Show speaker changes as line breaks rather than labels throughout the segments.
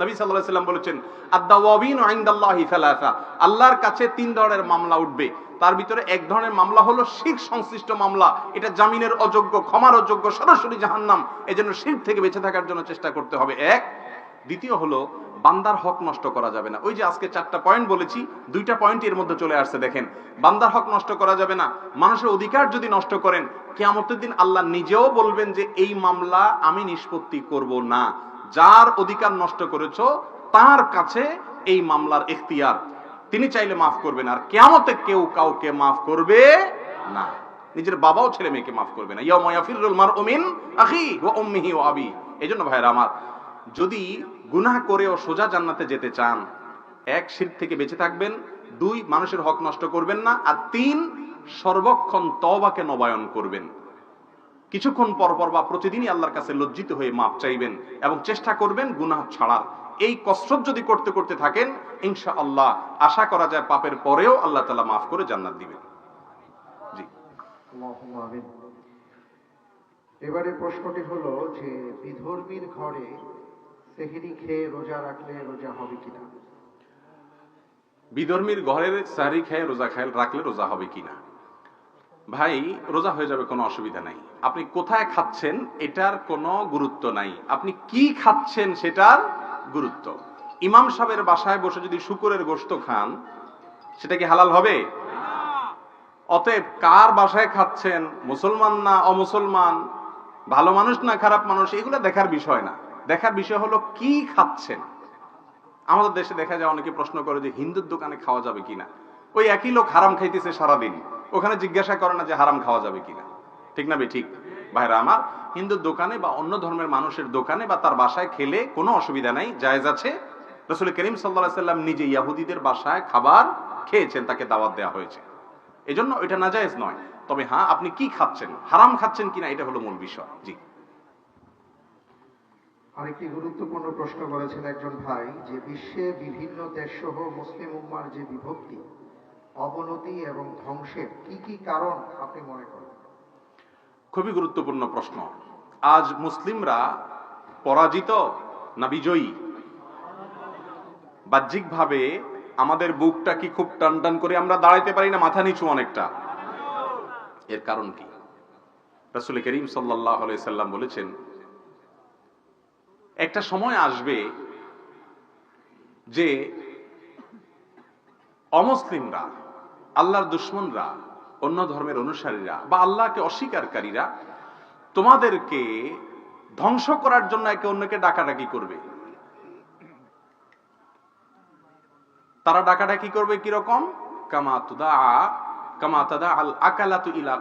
নবী সাল্লাল্লাহু সাল্লাম বলেছেন আদাওয়াবিন ইনদাল্লাহি সালাসা। আল্লাহর কাছে তিন ধরনের মামলা উঠবে। তার ভিতরে এক ধরনের মামলা হলো শিখ সংশ্লিষ্ট মামলা। এটা জামিনের অযোগ্য, ক্ষমার অযোগ্য, সরাসরি জাহান্নাম। এজন্য শিখ থেকে বেঁচে থাকার জন্য চেষ্টা করতে হবে, এক। দ্বিতীয় হলো, বান্দার হক নষ্ট করা যাবে না। ওই যে আজকে চারটা পয়েন্ট বলেছি, দুইটা পয়েন্ট এর মধ্যে চলে আসছে, দেখেন। বান্দার হক নষ্ট করা যাবে না। মানুষের অধিকার যদি নষ্ট করেন, কেয়ামতের দিন আল্লাহ নিজেও বলবেন যে, এই মামলা আমি নিষ্পত্তি করব না। যার অধিকার নষ্ট করেছ, তার কাছে এই মামলার এখতিয়ার। তিনি চাইলে মাফ করবেন, আর কেয়ামতে কেউ কাউকে মাফ করবে না। নিজের বাবাও ছেলে মেয়েকে মাফ করবে না। আবি। এজন্য ভাইরা আমার, যদি গুনাহ করেও সোজা জান্নাতে যেতে চান, এক শির থেকে বেঁচে থাকবেন, দুই, মানুষের হক নষ্ট করবেন না, আর তিন, সর্বক্ষণ তবাকে নবায়ন করবেন। কিছুক্ষণ পর পর বা প্রতিদিনই আল্লাহর কাছে লজ্জিত হয়ে মাপ চাইবেন এবং চেষ্টা করবেন গুনাহ ছাড়ার এই কসরত যদি করতে করতে থাকেন ইনশা আল্লাহ আশা করা যায় পাপের পরেও আল্লাহ তালা মাফ করে জান্নাত দিবেন। জি।
এবারে প্রশ্নটি হলো যে বিধর্মীর ঘরে সেহিরি খেয়ে রোজা রাখলে রোজা হবে কিনা?
বিধর্মীর ঘরের সারি খেয়ে রোজা খায় রাখলে রোজা হবে কিনা? ভাই, রোজা হয়ে যাবে, কোনো অসুবিধা নাই। আপনি কোথায় খাচ্ছেন, এটার কোনো গুরুত্ব নাই। আপনি কি খাচ্ছেন, সেটার গুরুত্ব। ইমাম সাহেবের বাসায় বসে যদি শুকুরের গোশত খান, সেটা কি হালাল হবে? অতএব কার বাসায় খাচ্ছেন, মুসলমান না অমুসলমান, ভালো মানুষ না খারাপ মানুষ, এগুলো দেখার বিষয় না। দেখার বিষয় হলো কি খাচ্ছেন? আমাদের দেশে দেখা যায়, অনেকে প্রশ্ন করে যে হিন্দুর দোকানে খাওয়া যাবে কিনা। ওই একই লোক হারাম খাইতেছে সারাদিন। ওখানে জিজ্ঞাসা করে না যে হারাম খাওয়া যাবে কিনা। ঠিক না ঠিক? ভাইরা, আমার হিন্দুর দোকানে বা অন্য ধর্মের মানুষের দোকানে বা তার বাসায় খেলে কোনো অসুবিধা নাই, জায়েজ আছে। রসুল করিম সাল্লা সাল্লাম নিজে ইয়াহুদিদের বাসায় খাবার খেয়েছেন, তাকে দাওয়াত দেওয়া হয়েছে। এজন্য এটা নাজায়েজ নয়। তবে হ্যাঁ আপনি কি খাচ্ছেন? হারাম খাচ্ছেন কিনা, এটা হলো মূল বিষয়। জি।
আরেকটি গুরুত্বপূর্ণ প্রশ্ন করেছেন একজন ভাই যে বিশ্বে বিভিন্ন দেশ সহ মুসলিম উম্মার যে বিভক্তি অবনতি এবং ধ্বংসের কি কি কারণ আপনি মনে করেন?
খুবই গুরুত্বপূর্ণ প্রশ্ন। আজ মুসলিমরা পরাজিত না বিজয়ী? বাহ্যিকভাবে আমাদের বুকটা কি খুব টান টান করে আমরা দাঁড়াইতে পারি না, মাথা নিচু অনেকটা? এর কারণ কি? রাসুল করিম সাল্লাহ সাল্লাম বলেছেন, একটা সময় আসবে যে অমুসলিমরা আল্লাহর দুশ্মনরা, অন্য ধর্মের অনুসারীরা বা আল্লাহকে অস্বীকারীরা তোমাদেরকে ধ্বংস করার জন্য একে অন্যকে ডাকাডাকি করবে। তারা ডাকাডাকি করবে কীরকম কামাতুদা আকালাতু ইলা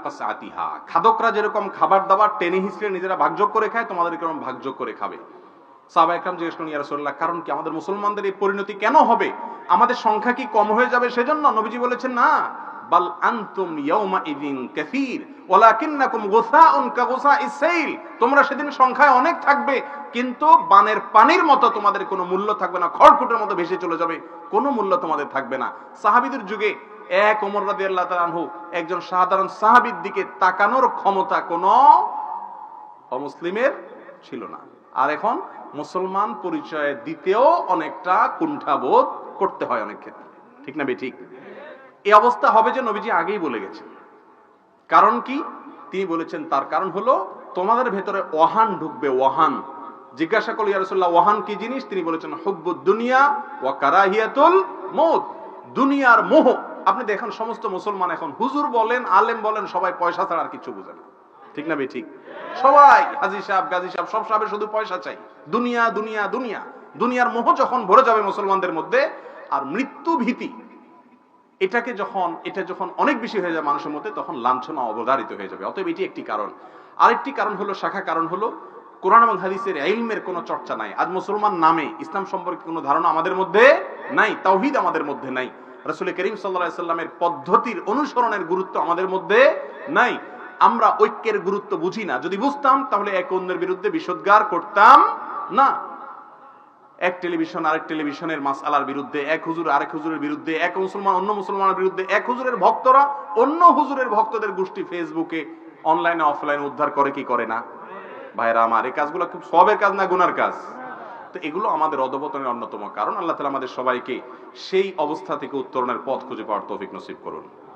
খাদকরা যেরকম খাবার দাবার টেনে হিসড়ে নিজেরা ভাগযোগ করে খায় তোমাদেরকে এরকম ভাগযোগ করে খাবে? একরাম জিজ্ঞেস করেন ইয়া রাসূলুল্লাহ, কারণ কি আমাদের মুসলমানদের এই পরিণতি কেন হবে? আমাদের সংখ্যা কি কম হয়ে যাবে সেজন্য? নবীজি বলেছেন, না। বাল ইয়াউমা ইদিন ওয়ালাকিন্নাকুম তোমরা সেদিন সংখ্যায় অনেক থাকবে, কিন্তু বানের পানির মতো তোমাদের কোনো মূল্য থাকবে না, খড়কুটের মতো ভেসে চলে যাবে, কোনো মূল্য তোমাদের থাকবে না। সাহাবীদের যুগে এক ওমর রাদিয়াল্লাহু তাআলা আনহু একজন সাধারণ সাহাবীর দিকে তাকানোর ক্ষমতা কোনো অমুসলিমের ছিল না। আর এখন মুসলমান পরিচয় দিতেও অনেকটা কুণ্ঠাবোধ করতে হয় অনেক ক্ষেত্রে। ঠিক না বেঠিক এই অবস্থা হবে যে নবীজি আগেই বলে গেছেন। কারণ কি? তিনি বলেছেন, তার কারণ হলো তোমাদের ভেতরে ওয়াহান ঢুকবে ওহান জিজ্ঞাসা করল ইয়ারসুল্লাহ ওয়াহান কি জিনিস? তিনি বলেছেন, হুব্বুদ দুনিয়া ওয়া কারাহিয়াতুল মৌত দুনিয়ার মোহ। আপনি দেখেন, সমস্ত মুসলমান এখন হুজুর বলেন, আলেম বলেন, সবাই পয়সা ছাড়া আর কিছু বুঝে না। ঠিক না ঠিক সবাই, হাজি সাহেব, গাজী সাহেব, সব সাহেবের শুধু পয়সা চাই। দুনিয়া দুনিয়া দুনিয়া। দুনিয়ার মোহ যখন ভরে যাবে মুসলমানদের মধ্যে, আর মৃত্যু ভীতি, এটাকে যখন, এটা যখন অনেক বেশি হয়ে যায় মানুষের মধ্যে, তখন লাঞ্ছনা অবধারিত হয়ে যাবে। অতএব এটি একটি কারণ। আরেকটি কারণ হলো, শাখা কারণ হলো, কোরআন এবং হাদিসের ইলমের কোনো চর্চা নাই। আজ মুসলমান নামে ইসলাম সম্পর্কে কোনো ধারণা আমাদের মধ্যে নাই, তাওহিদ আমাদের মধ্যে নাই। রাসূল করিম সাল্লাল্লাহু সাল্লামের পদ্ধতির অনুসরণের গুরুত্ব আমাদের মধ্যে নাই। আমরা ঐক্যের গুরুত্ব বুঝি না। যদি বুঝতাম, তাহলে এক অন্যের বিরুদ্ধে বিষোদ্গার করতাম না। এক টেলিভিশন আরেক টেলিভিশনের মাসালার বিরুদ্ধে, এক হুজুর আরেক হুজুরের বিরুদ্ধে, এক মুসলমান অন্য মুসলমানের বিরুদ্ধে, এক হুজুরের ভক্তরা অন্য হুজুরের ভক্তদের গোষ্ঠী ফেসবুকে অনলাইনে অফলাইনে উদ্ধার করে কি করে না? ভাইরা আমার, এই কাজগুলো খুব সবের কাজ না গুনার কাজ? তো এগুলো আমাদের অধপতনের অন্যতম কারণ। আল্লাহ তালা আমাদের সবাইকে সেই অবস্থা থেকে উত্তরণের পথ খুঁজে পাওয়ার তৌফিক নসিব করুন।